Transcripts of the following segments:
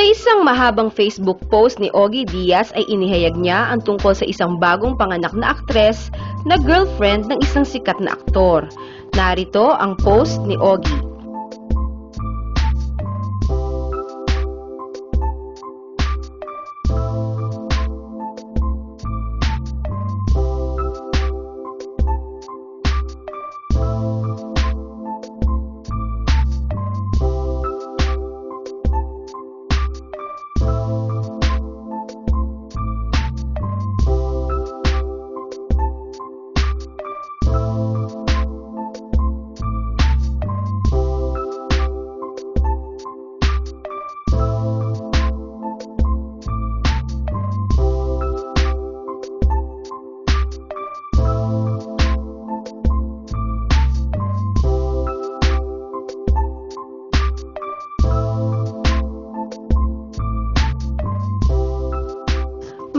isang mahabang Facebook post ni Ogie Diaz ay inihayag niya ang tungkol sa isang bagong panganak na aktres na girlfriend ng isang sikat na aktor. Narito ang post ni Ogie.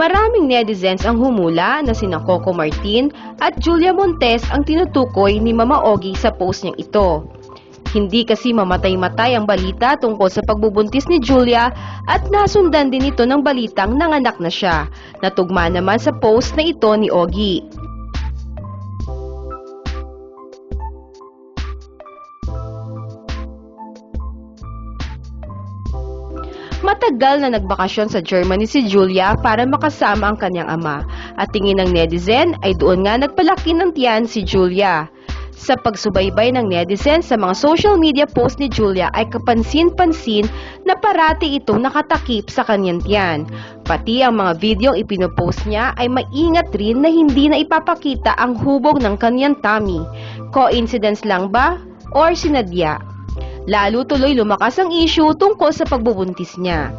Maraming netizens ang humula na sina Coco Martin at Julia Montes ang tinutukoy ni Mama Ogie sa post niyang ito. Hindi kasi mamatay-matay ang balita tungkol sa pagbubuntis ni Julia at nasundan din ito ng balitang nanganak na siya. Natugma naman sa post na ito ni Ogie. Matagal na nagbakasyon sa Germany si Julia para makasama ang kanyang ama at tingin ng netizen ay doon nga nagpalaki ng tiyan si Julia. Sa pagsubaybay ng netizen sa mga social media post ni Julia ay kapansin-pansin na parati itong nakatakip sa kanyang tiyan. Pati ang mga video ipinopost niya ay maingat rin na hindi na ipapakita ang hubog ng kanyang tummy. Coincidence lang ba? Or sinadya? Lalo tuloy lumakas ang issue tungkol sa pagbubuntis niya.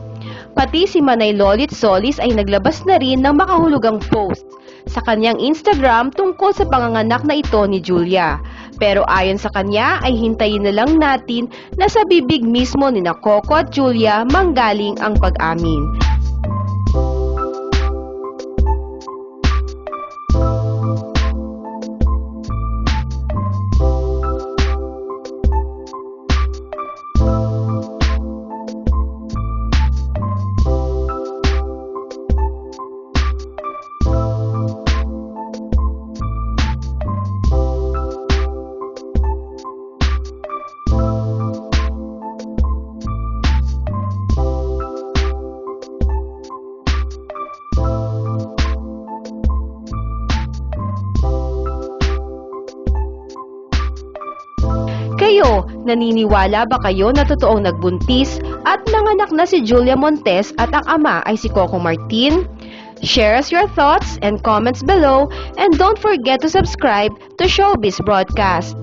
Pati si Manay Lolit Solis ay naglabas na rin ng makahulugang post sa kanyang Instagram tungkol sa panganganak na ito ni Julia. Pero ayon sa kanya ay hintayin na lang natin na sa bibig mismo ni na Coco at Julia manggaling ang pag-amin. Kayo, naniniwala ba kayo na totoong nagbuntis at nanganak na si Julia Montes at ang ama ay si Coco Martin? Share us your thoughts and comments below and don't forget to subscribe to Showbiz Broadcast.